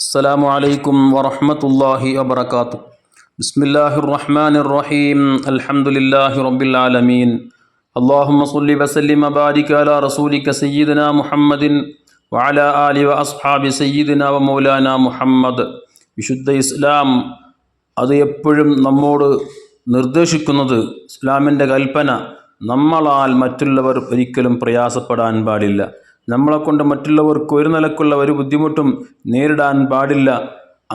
السلام عليكم ورحمة الله وبركاته بسم الله الرحمن الرحيم الحمد لله رب العالمين اللهم صل وسلم وبارك على رسولك سيدنا محمد وعلى آله وأصحاب سيدنا ومولانا محمد വിശുദ്ധ ഇസ്ലാം അത് എപ്പോഴും നമ്മോട് നിർദ്ദേശിക്കുന്നത് ഇസ്ലാമിൻ്റെ കൽപ്പന നമ്മളാൽ മറ്റുള്ളവർ ഒരിക്കലും പ്രയാസപ്പെടാൻ പാടില്ല നമ്മളെക്കൊണ്ട് മറ്റുള്ളവർക്ക് ഒരു നിലക്കുള്ള ഒരു ബുദ്ധിമുട്ടും നേരിടാൻ പാടില്ല.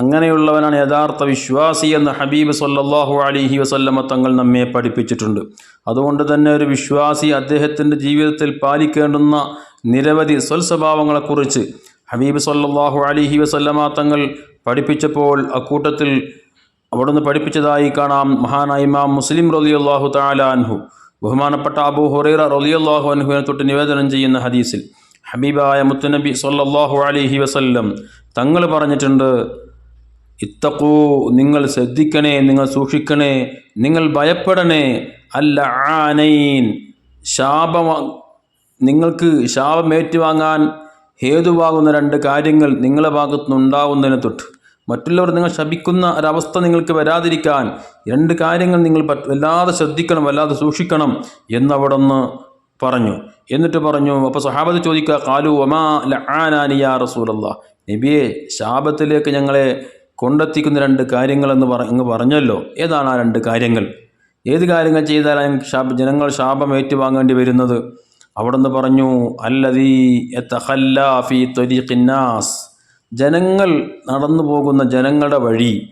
അങ്ങനെയുള്ളവനാണ് യഥാർത്ഥ വിശ്വാസി എന്ന് ഹബീബ് സല്ലാഹു അലിഹി വസല്ലമ തങ്ങൾ നമ്മെ പഠിപ്പിച്ചിട്ടുണ്ട്. അതുകൊണ്ട് തന്നെ ഒരു വിശ്വാസി അദ്ദേഹത്തിന്റെ ജീവിതത്തിൽ പാലിക്കേണ്ടുന്ന നിരവധി സ്വൽസ്വഭാവങ്ങളെക്കുറിച്ച് ഹബീബ് സല്ലാഹു അലിഹി വസല്ലമ തങ്ങൾ പഠിപ്പിച്ചപ്പോൾ അക്കൂട്ടത്തിൽ അവിടുന്ന് പഠിപ്പിച്ചതായി കാണാം. മഹാനായ ഇമാം മുസ്ലിം റളിയല്ലാഹു താലാൻഹു ബഹുമാനപ്പെട്ട അബു ഹുറൈറ റളിയല്ലാഹു അൻഹുവിനെ തൊട്ട് നിവേദനം ചെയ്യുന്ന ഹദീസിൽ. ഹബീബായ മുത്തുനബി സല്ലാഹു അലൈഹി വസല്ലം തങ്ങൾ പറഞ്ഞിട്ടുണ്ട് ഇത്തക്കൂ നിങ്ങൾ ശ്രദ്ധിക്കണേ നിങ്ങൾ സൂക്ഷിക്കണേ നിങ്ങൾ ഭയപ്പെടണേ അല്ല ആനൈൻ ശാപം നിങ്ങൾക്ക് ശാപം ഏറ്റുവാങ്ങാൻ ഹേതുവാകുന്ന രണ്ട് കാര്യങ്ങൾ നിങ്ങളുടെ ഭാഗത്തുനിന്ന് ഉണ്ടാകുന്നതിനെ തൊട്ട്. മറ്റുള്ളവർ നിങ്ങൾ ശപിക്കുന്ന ഒരവസ്ഥ നിങ്ങൾക്ക് വരാതിരിക്കാൻ രണ്ട് കാര്യങ്ങൾ നിങ്ങൾ വല്ലാതെ ശ്രദ്ധിക്കണം വല്ലാതെ സൂക്ഷിക്കണം എന്നവിടുന്ന് പറഞ്ഞു. എന്നിട്ട് പറഞ്ഞു അപ്പോൾ സഹാബത്ത് ചോദിക്കുക കാലു ഒമാ ലആനാനിയാ റസൂലല്ല നബിയെ ശാപത്തിലേക്ക് ഞങ്ങളെ കൊണ്ടെത്തിക്കുന്ന രണ്ട് കാര്യങ്ങളെന്ന് പറ ഇങ്ങ് പറഞ്ഞല്ലോ. ഏതാണ് ആ രണ്ട് കാര്യങ്ങൾ? ഏത് കാര്യങ്ങൾ ചെയ്താലും ശാപ ജനങ്ങൾ ശാപം ഏറ്റുവാങ്ങേണ്ടി വരുന്നത്? അവിടുന്ന് പറഞ്ഞു അല്ലതീ ഫീ ജനങ്ങൾ നടന്നു പോകുന്ന ജനങ്ങളുടെ വഴി.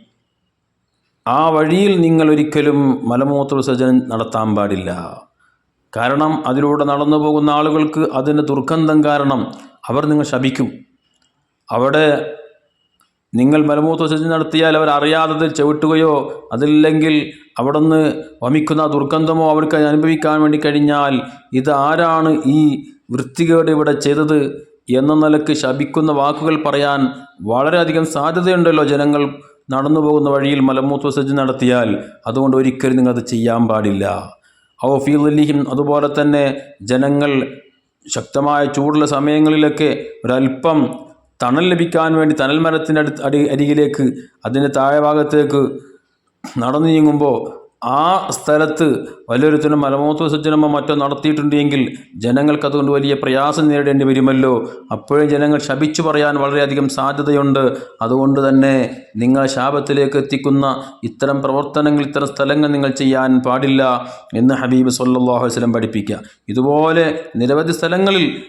ആ വഴിയിൽ നിങ്ങൾ ഒരിക്കലും മലമൂത്ര വിസർജനം നടത്താൻ പാടില്ല. കാരണം അതിലൂടെ നടന്നു പോകുന്ന ആളുകൾക്ക് അതിന് ദുർഗന്ധം കാരണം അവർ നിങ്ങൾ ശപിക്കും. അവിടെ നിങ്ങൾ മലമൂത്ര വിസർജനം നടത്തിയാൽ അവർ അറിയാതെ ചവിട്ടുകയോ അതില്ലെങ്കിൽ അവിടെ നിന്ന് വമിക്കുന്ന ദുർഗന്ധമോ അവർക്ക് അനുഭവിക്കാൻ വേണ്ടി കഴിഞ്ഞാൽ ഇത് ആരാണ് ഈ വൃത്തികേട് ഇവിടെ ചെയ്തത് എന്ന നിലയ്ക്ക് ശപിക്കുന്ന വാക്കുകൾ പറയാൻ വളരെയധികം സാധ്യതയുണ്ടല്ലോ ജനങ്ങൾ നടന്നു പോകുന്ന വഴിയിൽ മലമൂത്രസജ്ജ നടത്തിയാൽ. അതുകൊണ്ട് ഒരിക്കലും നിങ്ങൾ അത് ചെയ്യാൻ പാടില്ല. ഔ അതുപോലെ തന്നെ ജനങ്ങൾ ശക്തമായ ചൂടുള്ള സമയങ്ങളിലൊക്കെ ഒരല്പം തണൽ ലഭിക്കാൻ വേണ്ടി തണൽ മരത്തിന്റെ അടുത്ത് അടി അരികിലേക്ക് അതിന്റെ താഴെ ഭാഗത്തേക്ക് നടന്നു നീങ്ങുമ്പോൾ ആ സ്ഥലത്ത് വലിയൊരുത്തനും മലമൂത്ര വിസർജനമോ മറ്റോ നടത്തിയിട്ടുണ്ടെങ്കിൽ ജനങ്ങൾക്ക് അതുകൊണ്ട് വലിയ പ്രയാസം നേരിടേണ്ടി വരുമല്ലോ. അപ്പോഴും ജനങ്ങൾ ശപിച്ചു പറയാൻ വളരെയധികം സാധ്യതയുണ്ട്. അതുകൊണ്ട് തന്നെ നിങ്ങൾ ശാപത്തിലേക്ക് എത്തിക്കുന്ന ഇത്തരം പ്രവർത്തനങ്ങൾ ഇത്തരം സ്ഥലങ്ങൾ നിങ്ങൾ ചെയ്യാൻ പാടില്ല എന്ന് ഹബീബ് സല്ലാഹു വസ്ലം പഠിപ്പിക്കുക. ഇതുപോലെ നിരവധി സ്ഥലങ്ങളിൽ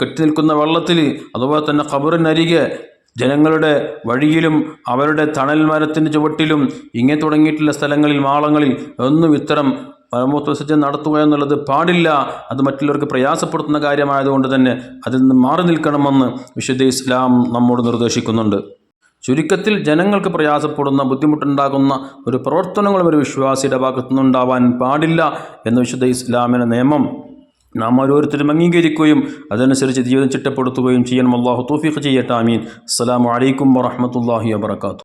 കെട്ടി നിൽക്കുന്ന വെള്ളത്തിൽ അതുപോലെ തന്നെ ഖബറിനരികെ ജനങ്ങളുടെ വഴിയിലും അവരുടെ തണൽ മരത്തിന്റെ ചുവട്ടിലും ഇങ്ങനെ തുടങ്ങിയിട്ടുള്ള സ്ഥലങ്ങളിൽ മാളങ്ങളിൽ ഒന്നും ഇത്തരം പരമോത്വസജ്ജം നടത്തുക എന്നുള്ളത് പാടില്ല. അത് മറ്റുള്ളവർക്ക് പ്രയാസപ്പെടുത്തുന്ന കാര്യമായതുകൊണ്ട് തന്നെ അതിൽ നിന്ന് മാറി നിൽക്കണമെന്ന് വിശുദ്ധ ഇസ്ലാം നമ്മോട് നിർദ്ദേശിക്കുന്നുണ്ട്. ചുരുക്കത്തിൽ ജനങ്ങൾക്ക് പ്രയാസപ്പെടുന്ന ബുദ്ധിമുട്ടുണ്ടാകുന്ന ഒരു പ്രവർത്തനങ്ങളും ഒരു വിശ്വാസിയുടെ ഭാഗത്തുനിന്നുണ്ടാവാൻ പാടില്ല എന്ന് വിശുദ്ധ ഇസ്ലാമിന്റെ നിയമം നാം ഓരോരുത്തരും അംഗീകരിക്കുകയും അതനുസരിച്ച് ജീവിതം ചിട്ടപ്പെടുത്തുകയും ചെയ്യണം. അള്ളാഹു തൗഫീഖ് ചെയ്യട്ടെ. ആമീൻ. അസ്സലാമു അലൈക്കും വറഹമത്തല്ലാഹി വബർക്കാത്തു